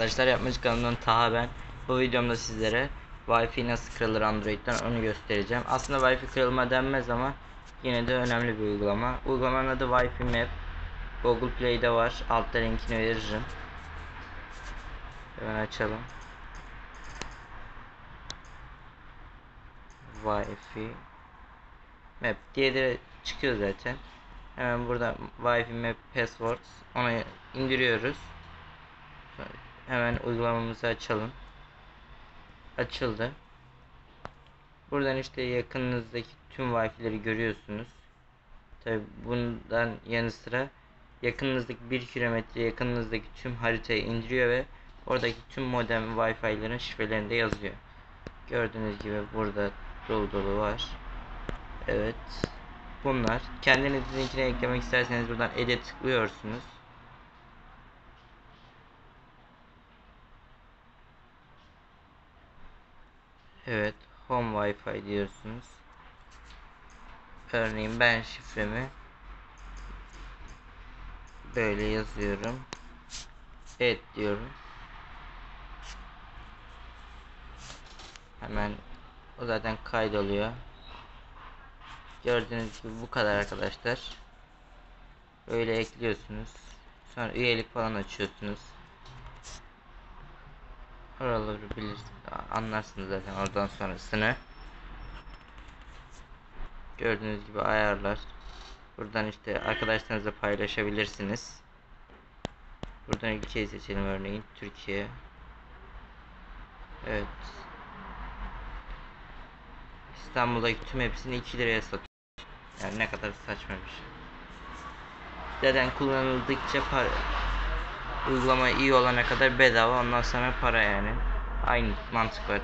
arkadaşlar yapmacık kanalından Taha ben. Bu videomda sizlere Wi-Fi nasıl kırılır Android'den onu göstereceğim. Aslında Wi-Fi kırılma denmez ama yine de önemli bir uygulama. Uygulamanın adı Wi-Fi Map. Google Play'de var. Altta linkini veririm. Hemen açalım. Wi-Fi Map diye de çıkıyor zaten. Hemen burada Wi-Fi Map Passwords onu indiriyoruz. Hemen uygulamamızı açalım. Açıldı. Buradan işte yakınınızdaki tüm Wi-Fi'leri görüyorsunuz. Tabi bundan yanı sıra yakınınızdaki 1 kilometre yakınınızdaki tüm haritayı indiriyor ve oradaki tüm modem Wi-Fi'lerin şifrelerini de yazıyor. Gördüğünüz gibi burada dolu dolu var. Evet. Bunlar. Kendiniz linkine eklemek isterseniz buradan edit tıklıyorsunuz. Evet. Home Wi-Fi diyorsunuz. Örneğin ben şifremi böyle yazıyorum. Evet diyorum. Hemen o zaten kaydoluyor. Gördüğünüz gibi bu kadar arkadaşlar. Böyle ekliyorsunuz. Sonra üyelik falan açıyorsunuz. Oraları bilirsiniz. Anlarsınız zaten oradan sonrasını. Gördüğünüz gibi ayarlar. Buradan işte arkadaşlarınızla paylaşabilirsiniz. Buradan ülkeyi seçelim örneğin Türkiye. Evet. İstanbul'daki tüm hepsini 2 liraya satıyor. Yani ne kadar saçma bir şey. Zaten kullanıldıkça para uygulama iyi olana kadar bedava ondan sonra para yani. Aynı mantık var.